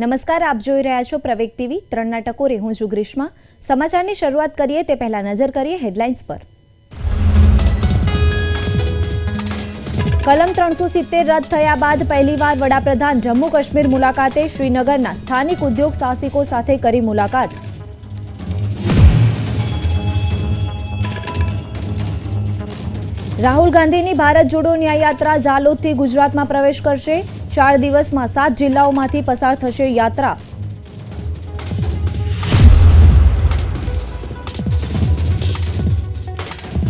નમસ્કાર, આપ જોઈ રહ્યા છો પ્રવેગ ટીવી ત્રણના ટકોરે હું છું ગ્રીષ્મા. સમાચારની શરૂઆત કરીએ તે પહેલા નજર કરીએ હેડલાઇન્સ પર. કલમ ત્રણસો સિત્તેર રદ થયા બાદ પહેલીવાર વડાપ્રધાન જમ્મુ કાશ્મીર મુલાકાતે શ્રીનગરના સ્થાનિક ઉદ્યોગ સાહસિકો સાથે કરી મુલાકાત. રાહુલ ગાંધીની ભારત જોડો ન્યાય યાત્રા ઝાલોદથી ગુજરાતમાં પ્રવેશ કરશે. ચાર દિવસમાં સાત જિલ્લાઓમાંથી પસાર થશે યાત્રા.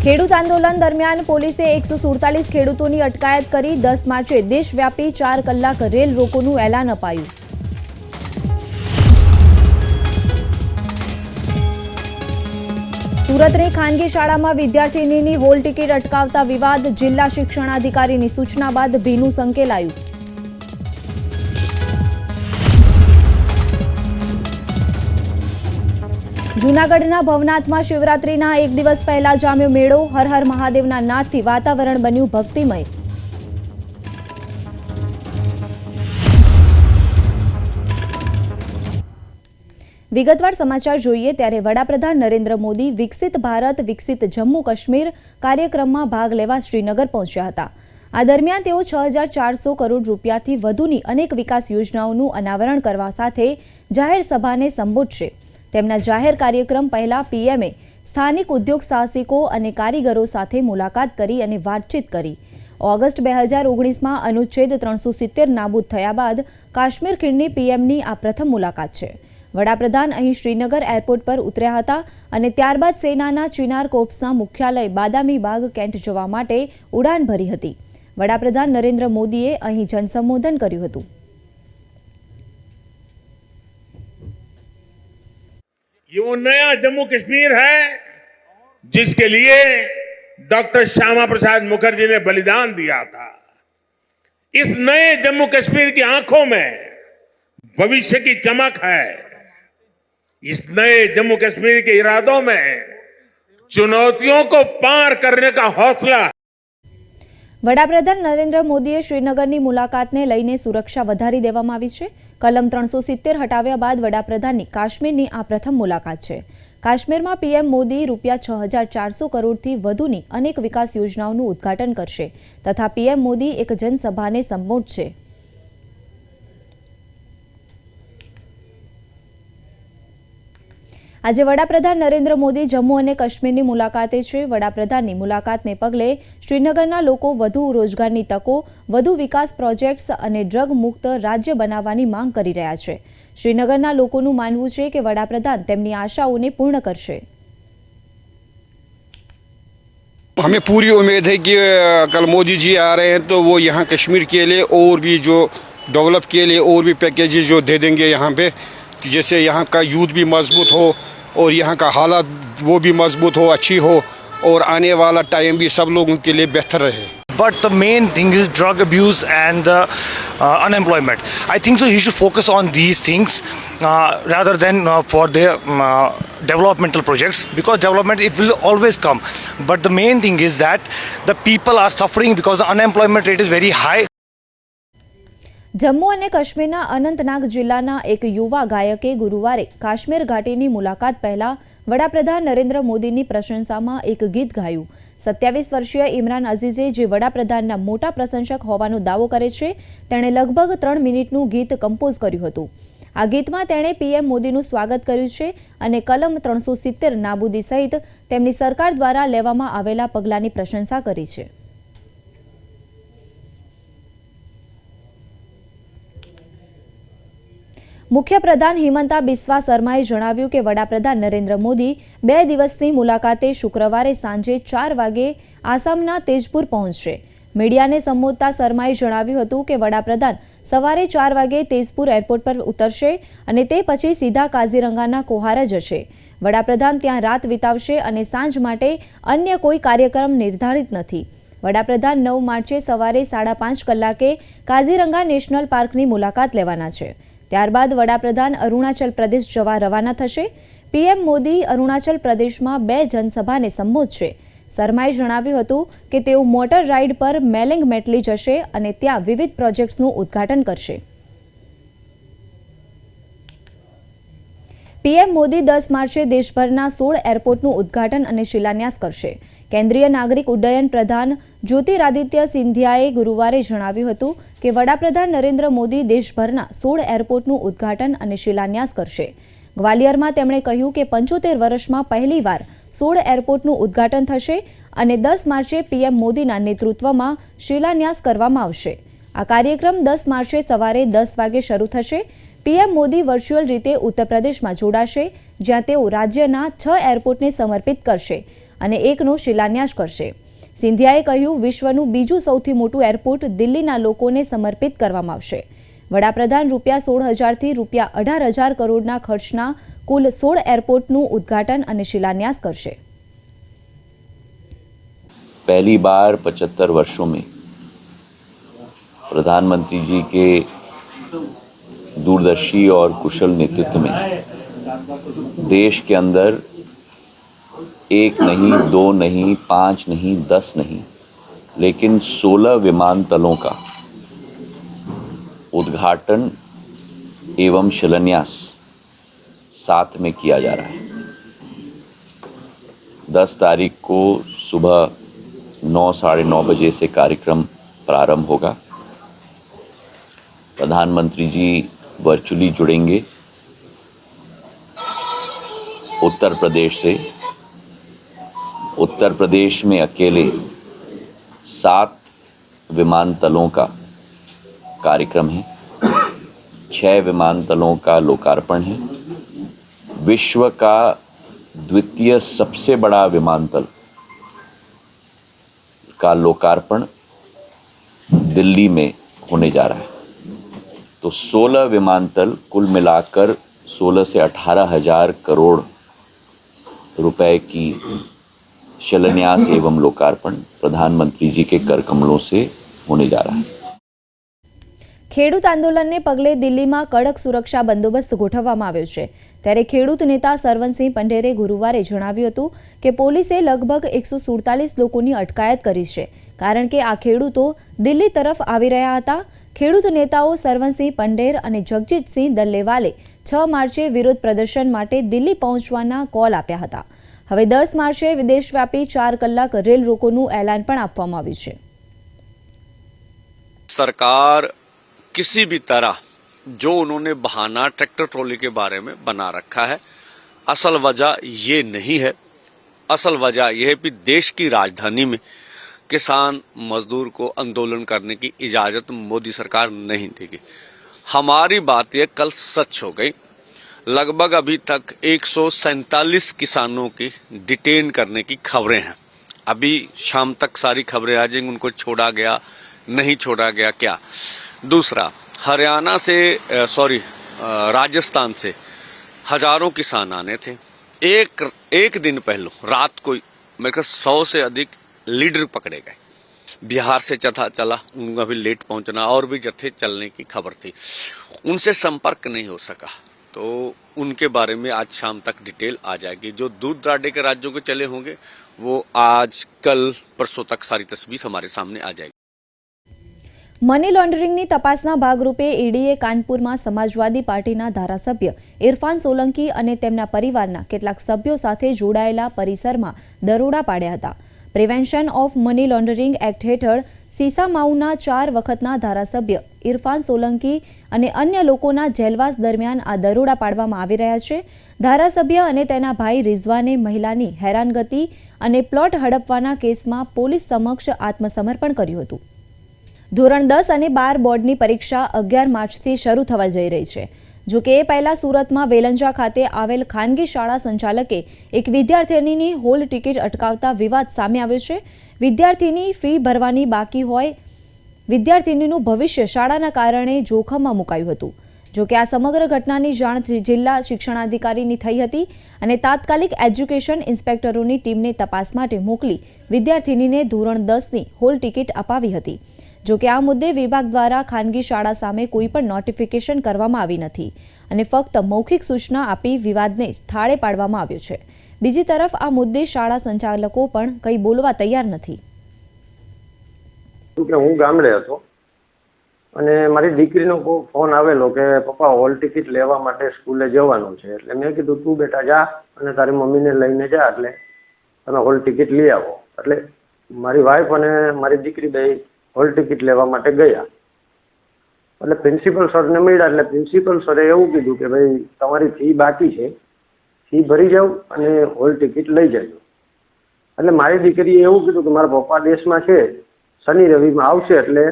ખેડૂત આંદોલન દરમિયાન પોલીસે એકસો સુડતાલીસ ખેડૂતોની અટકાયત કરી દસ માર્ચે દેશવ્યાપી ચાર કલાક રેલ રોકોનું એલાન અપાયું. સુરતની ખાનગી શાળામાં વિદ્યાર્થીનીની હોલ ટિકિટ અટકાવતા વિવાદ જિલ્લા શિક્ષણાધિકારીની સૂચના બાદ ભીનું સંકેલાયું. જૂનાગઢના ભવનાથમાં શિવરાત્રીના એક દિવસ પહેલા જામ્યો મેળો. હર હર મહાદેવના નાદથી વાતાવરણ બન્યું ભક્તિમય. વિગતવાર સમાચાર જોઈએ ત્યારે વડાપ્રધાન નરેન્દ્ર મોદી વિકસિત ભારત, વિકસિત જમ્મુ કાશ્મીર કાર્યક્રમમાં ભાગ લેવા શ્રીનગર પહોંચ્યા હતા. આ દરમિયાન તેઓ છ હજાર ચારસો કરોડ રૂપિયાથી વધુની અનેક વિકાસ યોજનાઓનું અનાવરણ કરવા સાથે જાહેર સભાને સંબોધશે. તેમના જાહેર કાર્યક્રમ પહેલા પીએમએ સ્થાનિક ઉદ્યોગ સાહસિકો અને કારીગરો સાથે મુલાકાત કરી અને વાતચીત કરી. ઓગસ્ટ બે હજાર ઓગણીસમાં અનુચ્છેદ ત્રણસો સિત્તેર નાબૂદ થયા બાદ કાશ્મીર ખીણની પીએમની આ પ્રથમ મુલાકાત છે. વડાપ્રધાન અહીં શ્રીનગર એરપોર્ટ પર ઉતર્યા હતા અને ત્યારબાદ સેનાના ચિનાર કોર્પ્સના મુખ્યાલય બાદામી બાગ કેન્ટ જવા માટે ઉડાન ભરી હતી. વડાપ્રધાન નરેન્દ્ર મોદીએ અહીં જનસંબોધન કર્યું હતું. ये वो नया जम्मू कश्मीर है जिसके लिए डॉक्टर श्यामा प्रसाद मुखर्जी ने बलिदान दिया था इस नए जम्मू कश्मीर की आंखों में भविष्य की चमक है इस नए जम्मू कश्मीर के इरादों में चुनौतियों को पार करने का हौसला है વડાપ્રધાન નરેન્દ્ર મોદીએ શ્રીનગરની મુલાકાતને લઈને સુરક્ષા વધારી દેવામાં આવી છે કલમ ત્રણસો સિત્તેર હટાવ્યા બાદ વડાપ્રધાનની કાશ્મીરની આ પ્રથમ મુલાકાત છે. કાશ્મીરમાં પીએમ મોદી રૂપિયા છ હજાર ચારસો કરોડથી વધુની અનેક વિકાસ યોજનાઓનું ઉદ્ઘાટન કરશે તથા પીએમ મોદી એક જનસભાને સંબોધશે. આજે વડાપ્રધાન નરેન્દ્ર મોદી જમ્મુ અને કાશ્મીરની મુલાકાતે છે વડાપ્રધાનની મુલાકાતને પગલે શ્રીનગરના લોકો વધુ રોજગારની તકો વધુ વિકાસ પ્રોજેક્ટ્સ અને ડ્રગ મુક્ત રાજ્ય બનાવવાની માંગ કરી રહ્યા છે શ્રીનગરના લોકોનું માનવું છે કે વડાપ્રધાન તેમની આશાઓને પૂર્ણ કરશે हमें पूरी उम्मीद है कि अ, कल मोदी जी आ रहे हैं तो वो यहाँ कश्मीर के लिए और भी जो डेवलप के लिए और भी पैकेजेस जो दे देंगे यहाँ पे कि जैसे यहाँ का यूथ भी मजबूत हो और यहाँ का हालात वो भी मजबूत हो अच्छी हो और आने वाला टाइम भी सब लोगों के लिए बेहतर रहे But the main thing is drug abuse and uh, uh, unemployment. I think so. He should focus on these things uh, rather than uh, for their um, uh, developmental projects because development it will always come. But the main thing is that the people are suffering because the unemployment rate is very high. Jammu અને કાશ્મીરના અનંતનાગ જિલ્લાના એક યુવા ગાયકે ગુરુવારે કાશ્મીર ઘાટીની મુલાકાત પહેલા વડાપ્રધાન નરેન્દ્ર મોદીની પ્રશંસામાં એક ગીત ગાયું. સત્યાવીસ વર્ષીય ઇમરાન અઝીઝે જે વડાપ્રધાનના મોટા પ્રશંસક હોવાનો દાવો કરે છે, તેણે લગભગ ત્રણ મિનિટનું ગીત કમ્પોઝ કર્યું હતું. આ ગીતમાં તેણે પીએમ મોદીનું સ્વાગત કર્યું છે અને કલમ ત્રણસો સિત્તેર નાબૂદી સહિત તેમની સરકાર દ્વારા લેવામાં આવેલા પગલાંની પ્રશંસા કરી છે. મુખ્યપ્રધાન હિમંતા બિસ્વા શર્માએ જણાવ્યું કે વડાપ્રધાન નરેન્દ્ર મોદી બે દિવસની મુલાકાતે શુક્રવારે સાંજે ચાર વાગે આસામના તેજપુર પહોંચશે. મીડિયાને સંબોધતા શર્માએ જણાવ્યું હતું કે વડાપ્રધાન સવારે ચાર વાગે તેજપુર એરપોર્ટ પર ઉતરશે અને તે પછી સીધા કાઝીરંગાના કોહાર જશે વડાપ્રધાન ત્યાં રાત વિતાવશે અને સાંજ માટે અન્ય કોઈ કાર્યક્રમ નિર્ધારિત નથી. વડાપ્રધાન નવ માર્ચે સવારે સાડા પાંચ કલાકે કાઝીરંગા નેશનલ પાર્કની મુલાકાત લેવાના છે. ત્યારબાદ વડાપ્રધાન અરુણાચલ પ્રદેશ જવા રવાના થશે. પીએમ મોદી અરુણાચલ પ્રદેશમાં બે જનસભાને સંબોધશે. શર્માએ જણાવ્યું હતું કે તેઓ મોટર રાઇડ પર મેલિંગ મેટલી જશે અને ત્યાં વિવિધ પ્રોજેક્ટ્સનું ઉદ્ઘાટન કરશે. પીએમ મોદી દસ માર્ચે દેશભરના સોળ એરપોર્ટનું ઉદ્ઘાટન અને શિલાન્યાસ કરશે. કેન્દ્રીય નાગરિક ઉડ્ડયન પ્રધાન જ્યોતિરાદિત્ય સિંધિયાએ ગુરુવારે જણાવ્યું હતું કે વડાપ્રધાન નરેન્દ્ર મોદી દેશભરના સોળ એરપોર્ટનું ઉદ્ઘાટન અને શિલાન્યાસ કરશે. ગ્વાલિયરમાં તેમણે કહ્યું કે પંચોતેર વર્ષમાં પહેલીવાર સોળ એરપોર્ટનું ઉદ્ઘાટન થશે અને દસ માર્ચે પીએમ મોદીના નેતૃત્વમાં શિલાન્યાસ કરવામાં આવશે. આ કાર્યક્રમ દસ માર્ચે સવારે દસ વાગે શરૂ થશે. પીએમ મોદી વર્ચ્યુઅલ રીતે ઉત્તર પ્રદેશમાં જોડાશે, જ્યાં તેઓ રાજ્યના છ એરપોર્ટને સમર્પિત કરશે અને એકનો શિલાન્યાસ કરશે. સિંધિયાએ કહ્યું, વિશ્વનું બીજું સૌથી મોટું એરપોર્ટ દિલ્હીના લોકોને સમર્પિત કરવામાં આવશે. વડાપ્રધાન રૂપિયા સોળ હજારથી રૂપિયા અઢાર હજાર કરોડના ખર્ચના કુલ સોળ એરપોર્ટનું ઉદ્ઘાટન અને શિલાન્યાસ કરશે. પહેલી બાર પચહત્તર વર્ષોમાં પ્રધાનમંત્રી કે दूरदर्शी और कुशल नेतृत्व में। देश के अंदर एक नहीं, दो नहीं, पाँच नहीं, दस नहीं, लेकिन सोलह विमानतलों का उद्घाटन एवं शिलान्यास साथ में किया जा रहा है। दस तारीख को सुबह नौ, साढ़े नौ बजे से कार्यक्रम प्रारंभ होगा। प्रधानमंत्री जी वर्चुअली जुड़ेंगे उत्तर प्रदेश से। उत्तर प्रदेश में अकेले सात विमानतलों का कार्यक्रम है। छह विमानतलों का लोकार्पण है। विश्व का द्वितीय सबसे बड़ा विमानतल का लोकार्पण दिल्ली में होने जा रहा है। तो 16 विमानतल कुल मिलाकर 16 से अठारह हजार करोड़ रुपए की शिलान्यास एवं लोकार्पण प्रधानमंत्री जी के कर कमलों से होने जा रहा है ખેડૂત આંદોલનને પગલે દિલ્હીમાં કડક સુરક્ષા બંદોબસ્ત ગોઠવવામાં આવ્યો છે ત્યારે ખેડૂત નેતા સરવનસિંહ પંઢેરે ગુરુવારે જણાવ્યું હતું કે પોલીસે લગભગ એકસો સુડતાલીસ લોકોની અટકાયત કરી છે કારણ કે આ ખેડૂતો દિલ્હી તરફ આવી રહ્યા હતા ખેડૂત નેતાઓ સરવનસિંહ પંઢેર અને જગજીતસિંહ દલ્લેવાલે છ માર્ચે વિરોધ પ્રદર્શન માટે દિલ્હી પહોંચવાના કોલ આપ્યા હતા હવે દસ માર્ચે વિદેશવ્યાપી ચાર કલાક રેલ રોકોનું એલાન પણ આપવામાં આવ્યું છે सरकार किसी भी तरह जो उन्होंने बहाना ट्रैक्टर ट्रॉली के बारे में बना रखा है असल वजह ये नहीं है असल वजह यह है कि देश की राजधानी में किसान मजदूर को आंदोलन करने की इजाज़त मोदी सरकार नहीं देगी। हमारी बात यह कल सच हो गई। लगभग अभी तक एक किसानों की डिटेन करने की खबरें हैं। अभी शाम तक सारी खबरें आ जाएँगी, उनको छोड़ा गया, नहीं छोड़ा गया क्या? दूसरा, हरियाणा से सॉरी राजस्थान से हज़ारों किसान आने थे। एक एक दिन पहले, रात को मेरे सौ से अधिक लीडर पकड़े गए बिहार से चथा चला उनका भी लेट पहुंचना और भी जत्थे चलने की खबर थी उनसे संपर्क नहीं हो सका तो उनके बारे में आज शाम तक डिटेल आ जाएगी जो दूर दराडे के राज्यों के चले होंगे वो आज कल परसों तक सारी तस्वीर हमारे सामने आ जाएगी મની લોન્ડરિંગની તપાસના ભાગરૂપે ઈડીએ કાનપુરમાં સમાજવાદી પાર્ટીના ધારાસભ્ય ઇરફાન સોલંકી અને તેમના પરિવારના કેટલાક સભ્યો સાથે જોડાયેલા પરિસરમાં દરોડા પાડ્યા હતા prevention of money laundering act હેઠળ સીસામાઉના ચાર વખતના ધારાસભ્ય ઇરફાન સોલંકી અને અન્ય લોકોના જેલવાસ દરમિયાન આ દરોડા પાડવામાં આવી રહ્યા છે. ધારાસભ્ય અને તેના ભાઈ રિઝવાને મહિલાની હેરાનગતિ અને પ્લોટ હડપવાના કેસમાં પોલીસ સમક્ષ આત્મસમર્પણ કર્યું હતું. ધોરણ દસ અને બાર બોર્ડની પરીક્ષા અગિયાર માર્ચથી શરૂ થવા જઈ રહી છે. જો કે એ પહેલા સુરતમાં વેલંજા ખાતે આવેલ ખાનગી શાળા સંચાલકે એક વિદ્યાર્થીનીની હોલ ટિકિટ અટકાવતા વિવાદ સામે આવ્યો છે. વિદ્યાર્થીની ફી ભરવાની બાકી હોય, વિદ્યાર્થીનીનું ભવિષ્ય શાળાના કારણે જોખમમાં મુકાયું હતું. જો કે આ સમગ્ર ઘટનાની જાણ જિલ્લા શિક્ષણાધિકારીની થઈ હતી અને તાત્કાલિક એજ્યુકેશન ઇન્સ્પેક્ટરોની ટીમને તપાસ માટે મોકલી વિદ્યાર્થીનીને ધોરણ દસની હોલ ટિકિટ અપાવી હતી. જો કે આ મુદ્દે વિભાગ દ્વારા ખાનગી શાળા સામે કોઈ પણ નોટિફિકેશન કરવામાં આવી નથી અને ફક્ત મૌખિક સૂચના આપી વિવાદને થાળે પાડવામાં આવ્યો છે. બીજી તરફ આ મુદ્દે શાળા સંચાલકો પણ કંઈ બોલવા તૈયાર નથી. હું ગામડે હતો અને મારી દીકરીનો ફોન આવેલો કે પપ્પા હોલ ટિકિટ લેવા માટે સ્કૂલે જવાનું છે એટલે મેં કીધું, તું બેટા જા અને તારી મમ્મીને લઈને જા એટલે તમે હોલ ટિકિટ લઈ આવો. એટલે મારી વાઈફ અને મારી દીકરી બે હોલ ટિકિટ લેવા માટે ગયા. એટલે પ્રિન્સિપલ સરને મળ્યા એટલે પ્રિન્સિપલ સરે એવું કીધું કે ભાઈ, તમારી ફી બાકી છે. ફી ભરી જાવ અને હોલ ટિકિટ લઈ જજો. એટલે મારી દીકરીએ એવું કીધું કે મારા પપ્પા દેશમાં છે, શનિ રવિમાં આવશે એટલે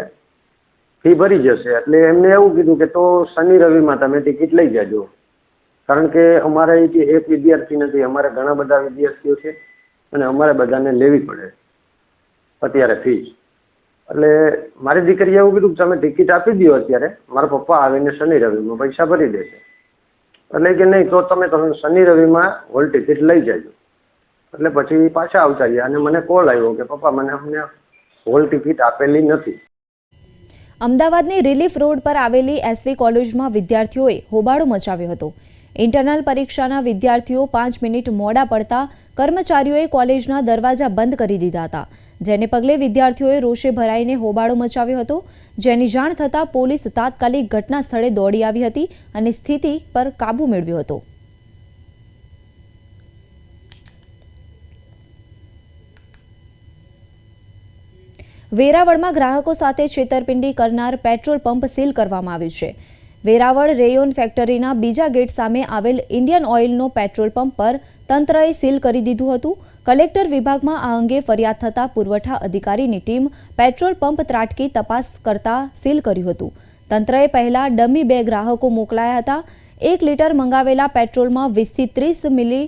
ફી ભરી જશે. એટલે એમને એવું કીધું કે તો શનિ રવિમાં તમે ટિકિટ લઈ જાજો. કારણ કે અમારે એક વિદ્યાર્થી નથી, અમારે ઘણા બધા વિદ્યાર્થીઓ છે અને અમારે બધાને લેવી પડે અત્યારે ફી એટલે મારી દીકરીએ એવું કીધું કે તમે ટિકિટ આપી દો અત્યારે. મારા પપ્પા આવીને શનિ રવિમાં પૈસા ભરી દેશે. એટલે કે નહીં, તો તમે તમે શનિ રવિમાં હોલ ટિકિટ લઈ જજો. એટલે પછી પાછા આવતા રહ્યા અને મને કોલ આવ્યો કે પપ્પા, મને અમને હોલ ટિકિટ આપેલી નથી. અમદાવાદની રિલીફ રોડ પર આવેલી એસવી કોલેજમાં વિદ્યાર્થીઓએ હોબાળો મચાવ્યો હતો. ઇન્ટરનલ પરીક્ષાના વિદ્યાર્થીઓ પાંચ મિનિટ મોડા પડતા કર્મચારીઓએ કોલેજના દરવાજા બંધ કરી દીધા હતા, જેને પગલે વિદ્યાર્થીઓએ રોષે ભરાઈને હોબાળો મચાવ્યો હતો. જેની જાણ થતાં પોલીસ તાત્કાલિક ઘટના સ્થળે દોડી આવી હતી અને સ્થિતિ પર કાબૂ મેળવ્યો હતો. વેરાવળમાં ગ્રાહકો સાથે છેતરપિંડી કરનાર પેટ્રોલ પંપ સીલ કરવામાં આવ્યું છે. વેરાવળ રેયોન ફેક્ટરીના બીજા ગેટ સામે આવેલ ઇન્ડિયન ઓઇલનો પેટ્રોલ પંપ પર તંત્રએ સીલ કરી દીધું હતું. કલેક્ટર વિભાગમાં આ અંગે ફરિયાદ થતાં પુરવઠા અધિકારીની ટીમ પેટ્રોલ પંપ ત્રાટકી તપાસ કરતા સીલ કર્યું હતું. તંત્રએ પહેલા ડમી બે ગ્રાહકો મોકલાયા હતા. એક લીટર મંગાવેલા પેટ્રોલમાં વીસથી ત્રીસ મિલી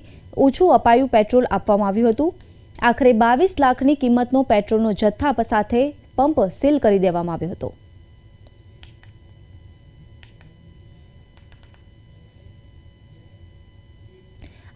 ઓછું અપાયું પેટ્રોલ આપવામાં આવ્યું હતું. આખરે બાવીસ લાખની કિંમતનો પેટ્રોલનો જથ્થા સાથે પંપ સીલ કરી દેવામાં આવ્યો હતો.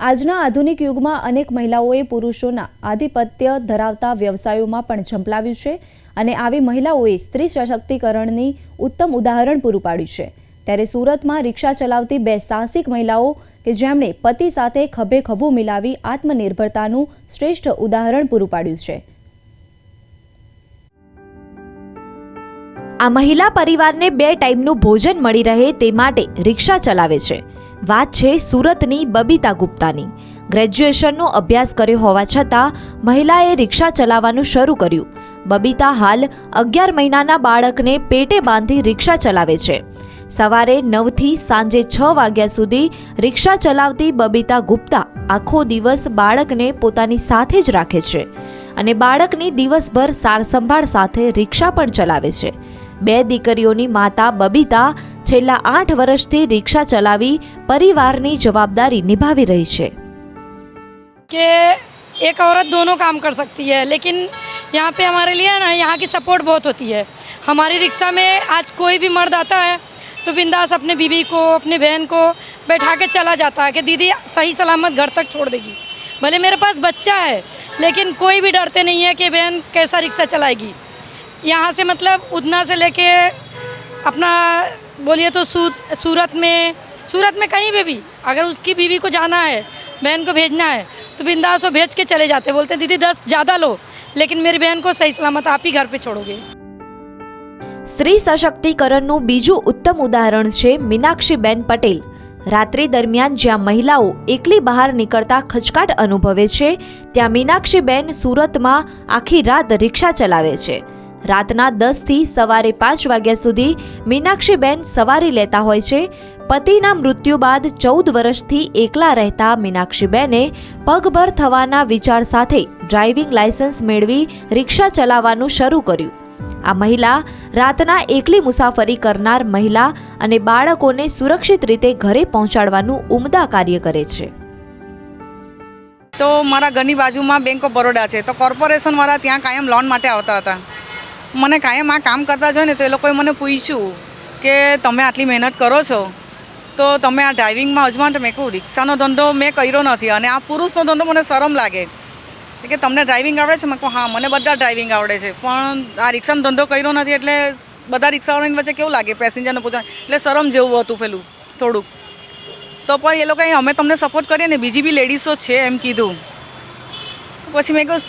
આજના આધુનિક યુગમાં અનેક મહિલાઓએ પુરુષોના આધિપત્ય ધરાવતા વ્યવસાયોમાં પણ ઝંપલાવ્યું છે અને આવી મહિલાઓએ સ્ત્રી સશક્તિકરણની ઉત્તમ ઉદાહરણ પૂરું પાડ્યું છે. ત્યારે સુરતમાં રિક્ષા ચલાવતી બે સાહસિક મહિલાઓ કે જેમણે પતિ સાથે ખભે ખભું મિલાવી આત્મનિર્ભરતાનું શ્રેષ્ઠ ઉદાહરણ પૂરું પાડ્યું છે. આ મહિલા પરિવારને બે ટાઈમનું ભોજન મળી રહે તે માટે રિક્ષા ચલાવે છે. વાત છે સુરતની બબીતા ગુપ્તાની. ગ્રેજ્યુએશનનો અભ્યાસ કર્યો હોવા છતાં મહિલાએ રિક્ષા ચલાવવાનું શરૂ કર્યું. બબીતા હાલ અગિયાર મહિનાના બાળકને પેટે બાંધી રિક્ષા ચલાવે છે. સવારે નવથી સાંજે છ વાગ્યા સુધી રિક્ષા ચલાવતી બબીતા ગુપ્તા આખો દિવસ બાળકને પોતાની સાથે જ રાખે છે અને બાળકની દિવસભર સારસંભાળ સાથે રિક્ષા પણ ચલાવે છે. બે દીકરીઓની માતા બબીતા છેલ્લા આઠ વર્ષથી રિક્ષા ચલાવી પરિવારની જવાબદારી નિભાવી રહી છે कि एक औरत दोनों काम कर सकती है लेकिन यहाँ पे हमारे लिए ना यहाँ की सपोर्ट बहुत होती है हमारी रिक्शा में आज कोई भी मर्द आता है तो बिंदास अपने बीवी को अपने बहन को बैठा के चला जाता है कि दीदी सही सलामत घर तक छोड़ देगी भले मेरे पास बच्चा है लेकिन कोई भी डरते नहीं है कि बहन कैसा रिक्शा चलाएगी यहाँ से मतलब उधना से लेके अपना बोलिए तो सू, सूरत में सूरत में कहीं पे भी अगर उसकी बीवी को जाना है बहन को भेजना है तो बिंदास वो भेज के चले जाते हैं बोलते हैं दीदी दस ज़्यादा लो लेकिन मेरी बहन को सही सलामत आप ही घर पे छोड़ोगे સ્ત્રી સશક્તિકરણનું બીજું ઉત્તમ ઉદાહરણ છે મીનાક્ષીબેન પટેલ રાત્રિ દરમિયાન જ્યાં મહિલાઓ એકલી બહાર નીકળતા ખચકાટ અનુભવે છે ત્યાં મીનાક્ષીબેન સુરતમાં આખી રાત રિક્ષા ચલાવે છે રાતના દસથી સવારે પાંચ વાગ્યા સુધી મીનાક્ષીબેન સવારી લેતા હોય છે. પતિના મૃત્યુ બાદ ચૌદ વર્ષથી એકલા રહેતા મીનાક્ષીબેને પગભર થવાના વિચાર સાથે ડ્રાઇવિંગ લાયસન્સ મેળવી રિક્ષા ચલાવવાનું શરૂ કર્યું. આ મહિલા રાતના એકલી મુસાફરી કરનાર મહિલા અને બાળકોને સુરક્ષિત રીતે ઘરે પહોંચાડવાનું ઉમદા કાર્ય કરે છે. તો મારા ઘરની બાજુમાં બેંક ઓફ બરોડા છે. તો કોર્પોરેશનવાળા ત્યાં કાયમ લોન માટે આવતા હતા. મને કાયમ આ કામ કરતા જોઈએ ને તો એ લોકોએ મને પૂછ્યું કે તમે આટલી મહેનત કરો છો? તો તમે આ ડ્રાઇવિંગમાં અજમાન મેં કહું, રિક્ષાનો ધંધો મેં કર્યો નથી અને આ પુરુષનો ધંધો મને શરમ લાગે. કે તમને ડ્રાઇવિંગ આવડે છે? મેં કહું, હા, મને બધા ડ્રાઇવિંગ આવડે છે, પણ આ રિક્ષાનો ધંધો કર્યો નથી એટલે બધા રિક્ષાવાળાની વચ્ચે કેવું લાગે? પેસેન્જરને પૂછવાનું. એટલે શરમ જેવું હતું પેલું, થોડુંક. તો પણ એ લોકોએ અમે તમને સપોર્ટ કરીએ ને, બીજી બી લેડીઝો છે એમ કીધું. પછી મેં કહ્યું,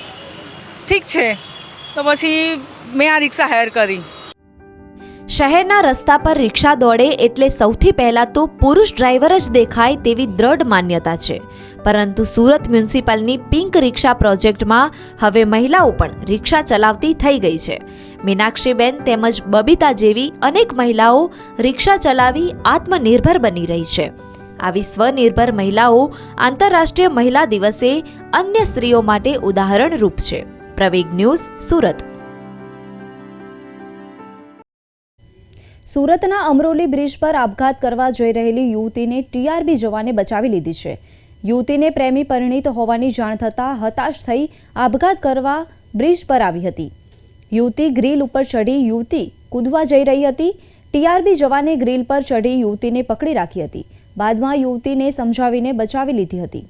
ઠીક છે. તો પછી મેં આ રિક્ષા હાયર કરી. શહેરના રસ્તા પર રિક્ષા દોડે એટલે સૌથી પહેલાં તો પુરુષ ડ્રાઈવર જ દેખાય તેવી દ્રઢ માન્યતા છે. પરંતુ સુરત મ્યુનિસિપલની પિંક રિક્ષા પ્રોજેક્ટમાં હવે મહિલાઓ પણ રિક્ષા ચલાવતી થઈ ગઈ છે. મીનાક્ષીબેન તેમજ બબીતા જેવી અનેક મહિલાઓ રિક્ષા ચલાવી આત્મનિર્ભર બની રહી છે. આવી સ્વનિર્ભર મહિલાઓ આંતરરાષ્ટ્રીય મહિલા દિવસે અન્ય સ્ત્રીઓ માટે ઉદાહરણરૂપ છે. પ્રવેગ ન્યૂઝ સુરત. સુરતના અમરોલી બ્રિજ પર આપઘાત કરવા જઈ રહેલી યુવતીને ટીઆરબી જવાને બચાવી લીધી છે. યુવતીને પ્રેમી પરિણીત હોવાની જાણ થતાં હતાશ થઈ આપઘાત કરવા બ્રિજ પર આવી હતી. યુવતી ગ્રીલ ઉપર ચઢી યુવતી કૂદવા જઈ રહી હતી. ટીઆરબી જવાને ગ્રીલ પર ચઢી યુવતીને પકડી રાખી હતી. બાદમાં યુવતીને સમજાવીને બચાવી લીધી હતી.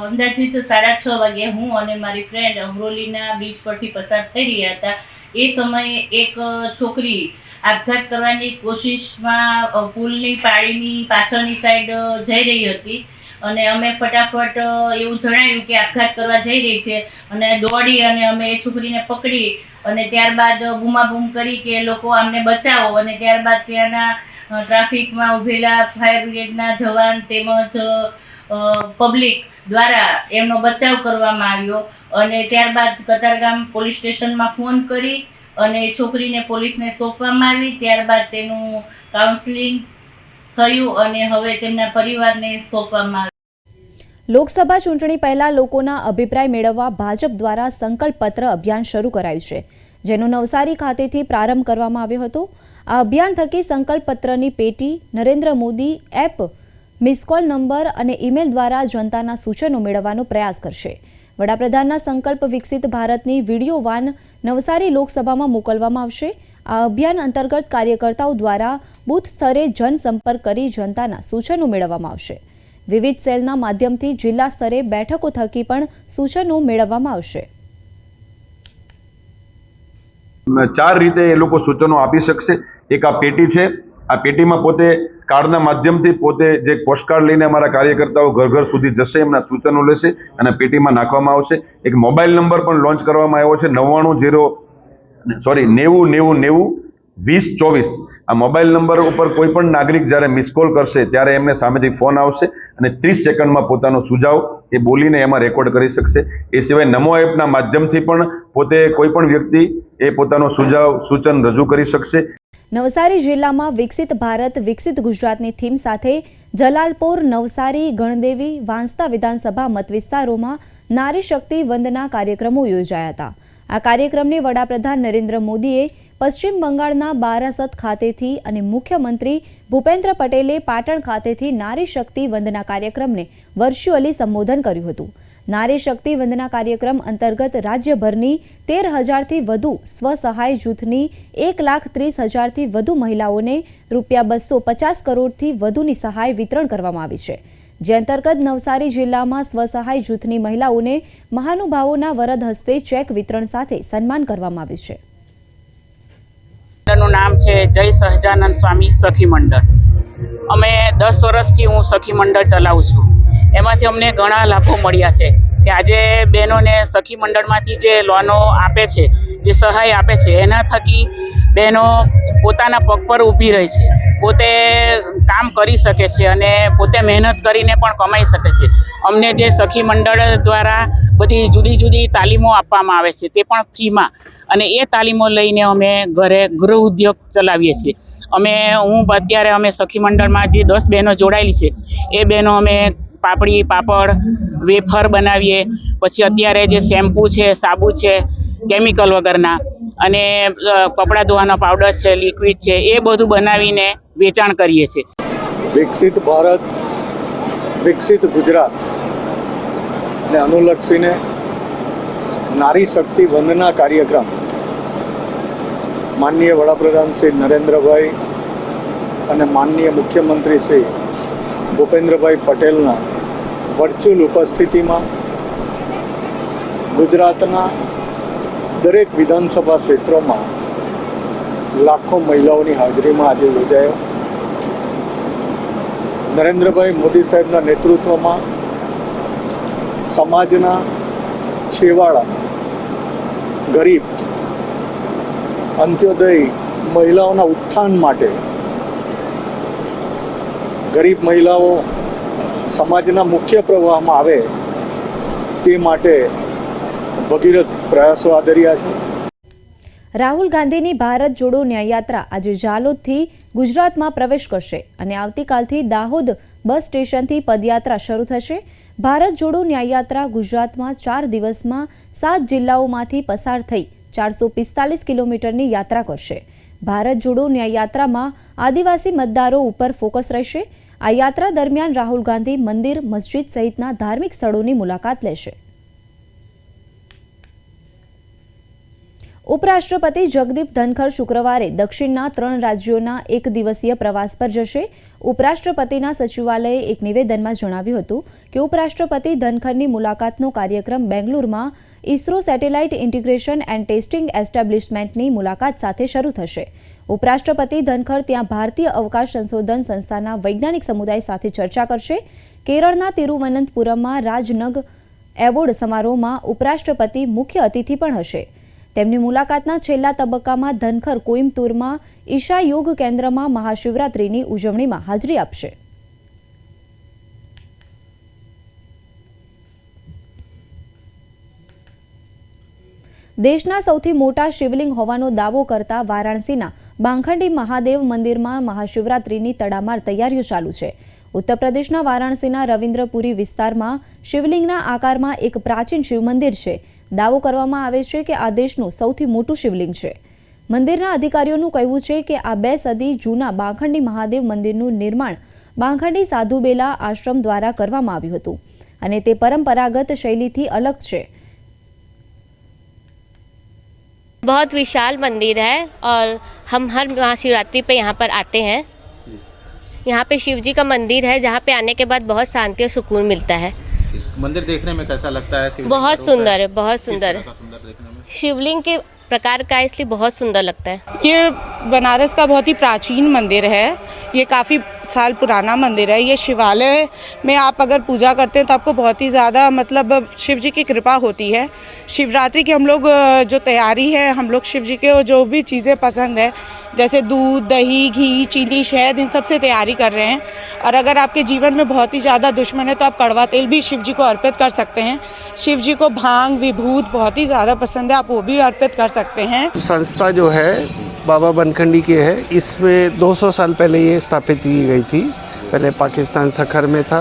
અંદાજિત સાડા છ વાગે હું અને મારી ફ્રેન્ડ અમરોલીના બીચ પરથી પસાર થઈ રહ્યા હતા. એ સમયે એક છોકરી આપઘાત કરવાની કોશિશમાં પુલની પાળીની પાછળની સાઈડ જઈ રહી હતી અને અમે ફટાફટ એવું જણાયું કે આપઘાત કરવા જઈ રહી છે અને દોડી અને અમે એ છોકરીને પકડી અને ત્યારબાદ બૂમાબૂમ કરી કે લોકો આમને બચાવો અને ત્યારબાદ ત્યાંના ટ્રાફિકમાં ઊભેલા ફાયર બ્રિગેડના જવાન તેમજ પબ્લિક દ્વારા એમનો બચાવ કરવામાં આવ્યો અને ત્યારબાદ કતારગામ પોલીસ સ્ટેશનમાં ફોન કરી અને છોકરીને પોલીસને સોંપવામાં આવી. ત્યારબાદ તેનું કાઉન્સલિંગ થયું અને હવે તેમના પરિવારને સોંપવામાં આવ્યું. લોકસભા ચૂંટણી પહેલા લોકોના અભિપ્રાય મેળવવા ભાજપ દ્વારા સંકલ્પ પત્ર અભિયાન શરૂ કરાયું છે, જેનો નવસારી ખાતેથી પ્રારંભ કરવામાં આવ્યો હતો. આ અભિયાન થકી સંકલ્પ પત્રની પેટી Narendra Modi app missed call number અને ઈમેલ દ્વારા જનતાના સૂચનો મેળવવાનો પ્રયાસ કરશે. વડાપ્રધાનના સંકલ્પ વિકસિત ભારતની વીડિયો વાન નવસારી લોકસભામાં મોકલવામાં આવશે. આ અભિયાન અંતર્ગત કાર્યકર્તાઓ દ્વારા બૂથ સ્તરે જનસંપર્ક કરી જનતાના સૂચનો મેળવવામાં આવશે. વિવિધ સેલના માધ્યમથી જિલ્લા સ્તરે બેઠકો થકી પણ સૂચનો મેળવવામાં આવશે. ચાર રીતે એ લોકો સૂચનો આપી શકશે. એક આ પેટી છે. આ પેટીમાં પોતે કાર્ડના માધ્યમથી પોતે જે પોસ્ટકાર્ડ લઈને અમારા કાર્યકર્તાઓ ઘર ઘર સુધી જશે, એમના સૂચનો લેશે અને પેટીમાં નાખવામાં આવશે. એક મોબાઈલ નંબર પણ લોન્ચ કરવામાં આવ્યો છે, નવ્વાણું જીરો, સોરી, નેવું નેવું નેવું, વીસ, ચોવીસ. આ મોબાઈલ નંબર ઉપર કોઈ પણ નાગરિક જ્યારે મિસ કોલ કરશે, ત્યારે એમને સામેથી ફોન આવશે અને ત્રીસ સેકન્ડમાં પોતાનો સુઝાવ એ બોલીને એમાં રેકોર્ડ કરી શકશે. એ સિવાય નમો એપના માધ્યમથી પણ પોતે કોઈ પણ વ્યક્તિ એ પોતાનો સુઝાવ, સૂચન રજૂ કરી શકશે. નવસારી જિલ્લામાં વિકસિત ભારત, વિકસિત ગુજરાતની થીમ સાથે જલાલપોર, નવસારી, ગણદેવી, વાંસદા વિધાનસભા મતવિસ્તારોમાં નારી શક્તિ વંદના કાર્યક્રમો યોજાયા હતા. આ કાર્યક્રમને વડાપ્રધાન નરેન્દ્ર મોદીએ પશ્ચિમ બંગાળના બારાસત ખાતેથી અને મુખ્યમંત્રી ભૂપેન્દ્ર પટેલે પાટણ ખાતેથી નારી શક્તિ વંદના કાર્યક્રમને વર્ચ્યુઅલી સંબોધન કર્યું હતું. નારી શક્તિ વંદના કાર્યક્રમ અંતર્ગત રાજ્યભરની તેર હજારથી વધુ સ્વસહાય જૂથની એક લાખ ત્રીસ હજારથી વધુ મહિલાઓને રૂપિયા બસો પચાસ કરોડથી વધુની સહાય વિતરણ કરવામાં આવી છે. જે અંતર્ગત નવસારી જિલ્લામાં સ્વસહાય જૂથની મહિલાઓને મહાનુભાવોના વરદ હસ્તે ચેક વિતરણ સાથે સન્માન કરવામાં આવ્યું છે. મંડળનું નામ છે જય સહજાનંદ સ્વામી સખી મંડળ. અમે દસ વર્ષથી હું સખી મંડળ ચલાવું છું. એમાંથી અમને ઘણા લાભો મળ્યા છે. કે આજે બહેનોને સખી મંડળમાંથી જે લોનો આપે છે, જે સહાય આપે છે, એના થકી બહેનો પોતાના પગ પર ઊભી રહે છે. પોતે કામ કરી શકે છે અને પોતે મહેનત કરીને પણ કમાઈ શકે છે. અમને જે સખી મંડળ દ્વારા બધી જુદી જુદી તાલીમો આપવામાં આવે છે, તે પણ ફ્રીમાં. અને એ તાલીમો લઈને અમે ઘરે ગૃહ ઉદ્યોગ ચલાવીએ છીએ. અમે, હું અત્યારે અમે સખી મંડળમાં જે દસ બહેનો જોડાયેલી છે, એ બહેનો અમે પાપડી, પાપડ, વેફર બનાવીએ. પછી અત્યારે જે શેમ્પૂ છે, સાબુ છે, કેમિકલ વગરના અને કપડાં ધોવાનો પાવડર છે લિક્વિડ છે, એ બધું બનાવીને વેચાણ કરીએ છીએ. વિકસિત ભારત, વિકસિત ગુજરાત ને અનુલક્ષીને નારી શક્તિ વંદના કાર્યક્રમ. માનનીય વડાપ્રધાન શ્રી નરેન્દ્રભાઈ અને માનનીય મુખ્યમંત્રી શ્રી ભૂપેન્દ્રભાઈ પટેલના વર્ચ્યુઅલ ઉપસ્થિતિમાં ગુજરાતના દરેક વિધાનસભા ક્ષેત્રોમાં લાખો મહિલાઓની હાજરીમાં આજે યોજાયો. નરેન્દ્રભાઈ મોદી સાહેબના નેતૃત્વમાં સમાજના છેવાડા ગરીબ, અંત્યોદય મહિલાઓના ઉત્થાન માટે ગરીબ મહિલાઓ સમાજના મુખ્ય પ્રવાહમાં આવે તે માટે ભગીરથ પ્રયાસો આદર્યા છે. રાહુલ ગાંધીની ભારત જોડો ન્યાયયાત્રા આજે જાલોદથી ગુજરાતમાં પ્રવેશ કરશે અને આવતીકાલથી દાહોદ બસ સ્ટેશનથી પદયાત્રા શરૂ થશે. ભારત જોડો ન્યાયયાત્રા ગુજરાતમાં ચાર દિવસમાં સાત જિલ્લાઓમાંથી પસાર થઈ ચારસો પિસ્તાલીસ કિલોમીટરની યાત્રા કરશે. ભારત જોડો ન્યાયયાત્રામાં આદિવાસી મતદારો ઉપર ફોકસ રહેશે આ યાત્રા દરમિયાન રાહુલ ગાંધી મંદિર, મસ્જિદ સહિતના ધાર્મિક સ્થળોની મુલાકાત લેશે. ઉપરાષ્ટ્રપતિ જગદીપ ધનખર શુક્રવારે દક્ષિણના ત્રણ રાજ્યોના એક દિવસીય પ્રવાસ પર જશે. ઉપરાષ્ટ્રપતિના સચિવાલયે એક નિવેદનમાં જણાવ્યું હતું કે ઉપરાષ્ટ્રપતિ ધનખરની મુલાકાતનો કાર્યક્રમ બેંગ્લુરમાં ISRO satellite integration and testing એસ્ટાબ્લિશમેન્ટની મુલાકાત સાથે શરૂ થશે. ઉપરાષ્ટ્રપતિ ધનખર ત્યાં ભારતીય અવકાશ સંશોધન સંસ્થાના વૈજ્ઞાનિક સમુદાય સાથે ચર્ચા કરશે. કેરળના તિરુવનંતપુરમમાં રાજનગ એવોર્ડ સમારોહમાં ઉપરાષ્ટ્રપતિ મુખ્ય અતિથિ પણ હશે. તેમની મુલાકાતના છેલ્લા તબક્કામાં ધનખર કોઇમ્બતુરમાં ઈશા યોગ કેન્દ્રમાં મહાશિવરાત્રિની ઉજવણીમાં હાજરી આપશે. દેશના સૌથી મોટા શિવલિંગ હોવાનો દાવો કરતા વારાણસીના બાંખંડી મહાદેવ મંદિરમાં મહાશિવરાત્રિની તડામાર તૈયારીઓ ચાલુ છે. ઉત્તર પ્રદેશના વારાણસીના રવિન્દ્રપુરી વિસ્તારમાં શિવલિંગના આકારમાં એક પ્રાચીન શિવમંદિર છે. દાવો કરવામાં આવે છે કે આ દેશનું સૌથી મોટું શિવલિંગ છે. મંદિરના અધિકારીઓનું કહેવું છે કે આ બે સદી જૂના બાંખંડી મહાદેવ મંદિરનું નિર્માણ બાંખંડી સાધુબેલા આશ્રમ દ્વારા કરવામાં આવ્યું હતું અને તે પરંપરાગત શૈલીથી અલગ છે. बहुत विशाल मंदिर है और हम हर महाशिवरात्रि पे यहाँ पर आते हैं। यहाँ पे शिव जी का मंदिर है जहाँ पे आने के बाद बहुत शांति और सुकून मिलता है। मंदिर देखने में कैसा लगता है? बहुत सुंदर है? बहुत सुंदर है। शिवलिंग के प्रकार का है इसलिए बहुत सुंदर लगता है। ये बनारस का बहुत ही प्राचीन मंदिर है। ये काफ़ी साल पुराना मंदिर है। ये शिवालय में आप अगर पूजा करते हैं तो आपको बहुत ही ज़्यादा मतलब शिव जी की कृपा होती है। शिवरात्रि की हम लोग जो तैयारी है, हम लोग शिव जी के जो भी चीज़ें पसंद है, जैसे दूध, दही, घी, चीनी, शहद, इन सबसे तैयारी कर रहे हैं। और अगर आपके जीवन में बहुत ही ज़्यादा दुश्मन है तो आप कड़वा तेल भी शिव जी को अर्पित कर सकते हैं। शिव जी को भाँग, विभूत बहुत ही ज़्यादा पसंद है। आप वो भी अर्पित कर सकते हैं संस्था जो है बाबा बनखंडी की है इसमें 200 साल पहले ये स्थापित की गई थी पहले पाकिस्तान सखर में था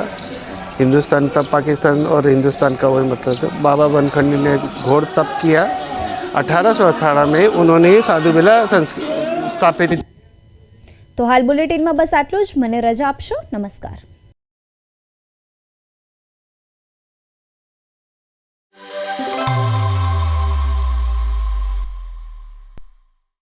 हिंदुस्तान तब पाकिस्तान और हिंदुस्तान का वही मतलब था बाबा बनखंडी ने घोर तप किया 1818 में उन्होंने ये साधुबेला संस- स्थापित તો હાલ બુલેટિનમાં બસ આટલું જ મને રજા આપશો નમસ્કાર